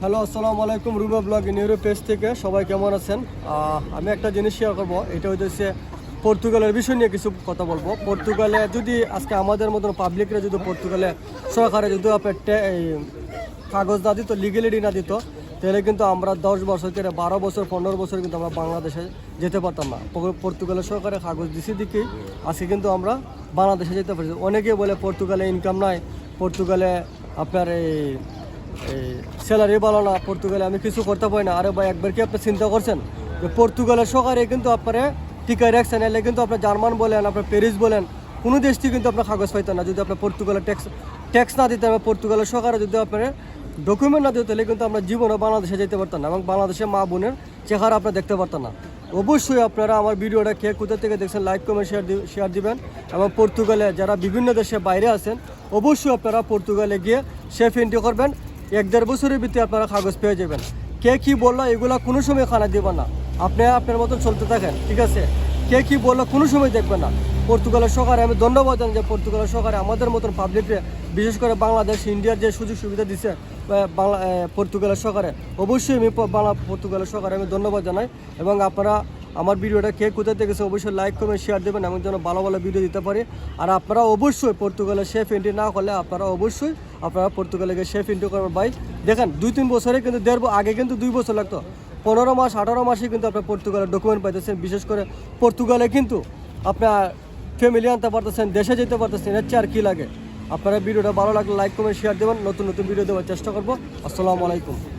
Hello, আসসালামু আলাইকুম, Ruba blog neuro page থেকে সবাই কেমন আছেন? আমি একটা জিনিস শেয়ার করব, এটা হচ্ছে পর্তুগালের বিষয় নিয়ে কিছু কথা বলব। পর্তুগালে যদি আজকে আমাদের মতন পাবলিকরা যদি পর্তুগালে সরকারে যদি আপনার এই কাগজ না দিত লিগেলিটি না দিত, তাহলে কিন্তু আমরা দশ বছর থেকে বারো বছর, পনেরো বছর কিন্তু আমরা বাংলাদেশে যেতে পারতাম না। পর- পর্তুগালের সরকারের কাগজ দিছি দিকেই আজকে কিন্তু আমরা বাংলাদেশে যেতে পারছি। অনেকে বলে পর্তুগালে ইনকাম নাই, পর্তুগালে আপনার এই স্যালারি ভালো না পর্তুগালে আমি কিছু করতে পারি না। আরে ভাই, একবার কি আপনি চিন্তা করছেন? যে পর্তুগালের সরকারে কিন্তু আপনারা টিকায় রাখছেন এলে কিন্তু আপনার জার্মান বলেন আপনার প্যারিস বলেন, কোনো দেশ থেকে কিন্তু আপনার কাগজ পাইতেন না। যদি আপনার পর্তুগালের ট্যাক্স ট্যাক্স না দিতে হবে পর্তুগালের সরকারে যদি আপনার ডকুমেন্ট না দিতে, তাহলে কিন্তু আমরা জীবনে বাংলাদেশে যেতে পারতাম না, এবং বাংলাদেশে মা বোনের চেহারা আপনারা দেখতে পারতাম না। অবশ্যই আপনারা আমার ভিডিওটা কে কোথা থেকে দেখছেন লাইক কমেন্ট শেয়ার শেয়ার দিবেন। এবং পর্তুগালে যারা বিভিন্ন দেশে বাইরে আছেন, অবশ্যই আপনারা পর্তুগালে গিয়ে সেফ এন্ট্রি করবেন। এক দেড় বছরের ভিতরে আপনারা কাগজ পেয়ে যাবেন। কে কি বলল এগুলা কোনো সময় খানা দিবেন না। আপনি আপনার মতন চলতে থাকেন, ঠিক আছে? কে কি বলল কোনো সময় দেখবেন না। পর্তুগালের সরকারে আমি ধন্যবাদ জানি যে পর্তুগালের সরকারে আমাদের মতন পাবলিককে বিশেষ করে বাংলাদেশ, ইন্ডিয়ার যে সুযোগ সুবিধা দিচ্ছে বাংলা পর্তুগালের সরকারে, অবশ্যই আমি বাংলা পর্তুগালের সরকারে আমি ধন্যবাদ জানাই। এবং আপনারা আমার ভিডিওটা কে কোথায় গেছে অবশ্যই লাইক কমেন্ট শেয়ার দেবেন। এমন যেন ভালো ভালো ভিডিও দিতে পারি। আর আপনারা অবশ্যই পর্তুগালের শেফ এন্ট্রি না করলে আপনারা অবশ্যই আপনারা পর্তুগালে গিয়ে শেফ ইন্টু করবেন। ভাই, দেখেন, দুই তিন বছরে কিন্তু দেড় আগে কিন্তু দুই বছর লাগতো। পনেরো মাস, আঠারো মাসে কিন্তু আপনার পর্তুগালের ডকুমেন্ট পাইতেছেন। বিশেষ করে পর্তুগালে কিন্তু আপনার ফ্যামিলি আনতে পারতেছেন, দেশে যেতে পারতেছেন, এর চেয়ে আর কী লাগে? আপনারা ভিডিওটা ভালো লাগলে লাইক কমেন্ট শেয়ার দেবেন। নতুন নতুন ভিডিও দেওয়ার চেষ্টা করব। আসসালামু আলাইকুম।